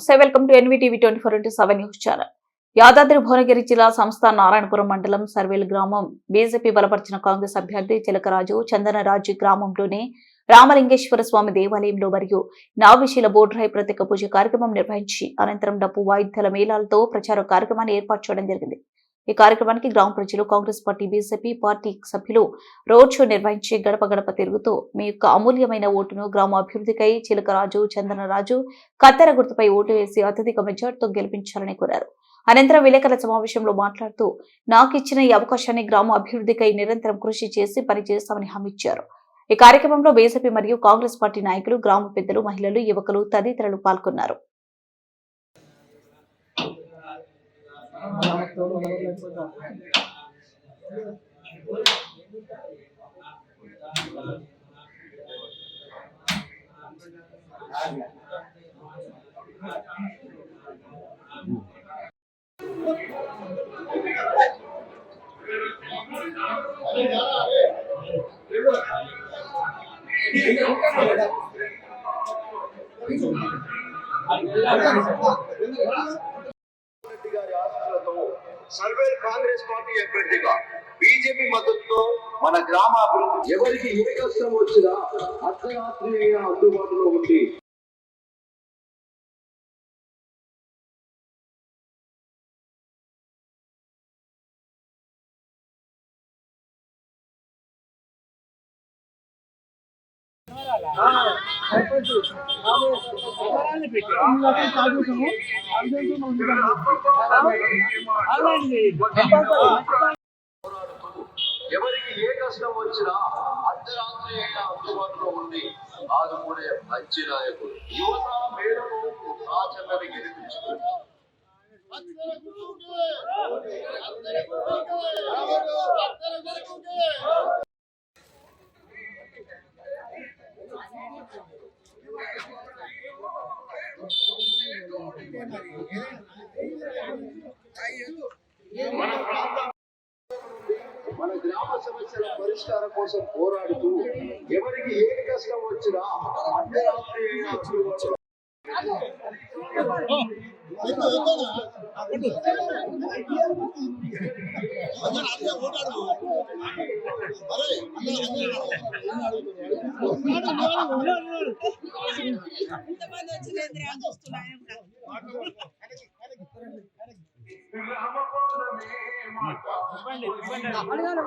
నమస్తే welcome to NVTV twenty four into seven news channel. Yadadri Bhuvanagiri జిల్లా సంస్థ నారాయణపురం మండలం సర్వేల్ గ్రామం బీజేపీ బలపరిచిన కాంగ్రెస్ అభ్యర్థి చిలకరాజు చందనరాజు గ్రామంలోని రామలింగేశ్వర స్వామి దేవాలయంలో మరియు నావిశీల బోడ్రాయి ప్రత్యేక పూజ కార్యక్రమం నిర్వహించి అనంతరం డప్పు వాయిద్యాల మేళాలతో ప్రచార కార్యక్రమాన్ని ఏర్పాటు చేయడం జరిగింది. ఈ కార్యక్రమానికి గ్రామ ప్రజలు కాంగ్రెస్ పార్టీ బీజేపీ పార్టీ సభ్యులు రోడ్ షో నిర్వహించి గడప గడప తిరుగుతూ మీ యొక్క అమూల్యమైన ఓటును గ్రామ అభివృద్ధికై చిలకరాజు చందనరాజు కత్తెర గుర్తుపై ఓటు వేసి అత్యధిక మెజార్టీతో గెలిపించాలని కోరారు. అనంతరం విలేకరుల సమావేశంలో మాట్లాడుతూ నాకు ఇచ్చిన ఈ అవకాశాన్ని గ్రామ అభివృద్ధికై నిరంతరం కృషి చేసి పనిచేస్తామని హామీ ఇచ్చారు. ఈ కార్యక్రమంలో బీజేపీ మరియు కాంగ్రెస్ పార్టీ నాయకులు గ్రామ పెద్దలు మహిళలు యువకులు తదితరులు పాల్గొన్నారు. 아니 సర్వేల్ కాంగ్రెస్ పార్టీ అభ్యర్థిగా బీజేపీ మద్దతుతో మన గ్రామ అభివృద్ధి ఎవరికి ఏ కష్టం వచ్చినా అర్ధరాత్రి అయినా అందుబాటులో ఉండి పోరాడుతూ ఎవరికి ఏ కష్టం వచ్చినా అర్ధరాత్రి అయినా అందుబాటులో ఉండి ఆదుకునే మంచి నాయకుడు. యువత మేడకు రాజన్నని గెలిపించుకుంది మన గ్రామ సమస్యల పరిష్కారం కోసం పోరాడుతూ ఎవరికి ఏ కష్టం వచ్చినా అర్ధరాత్రి అయినా అడగాలి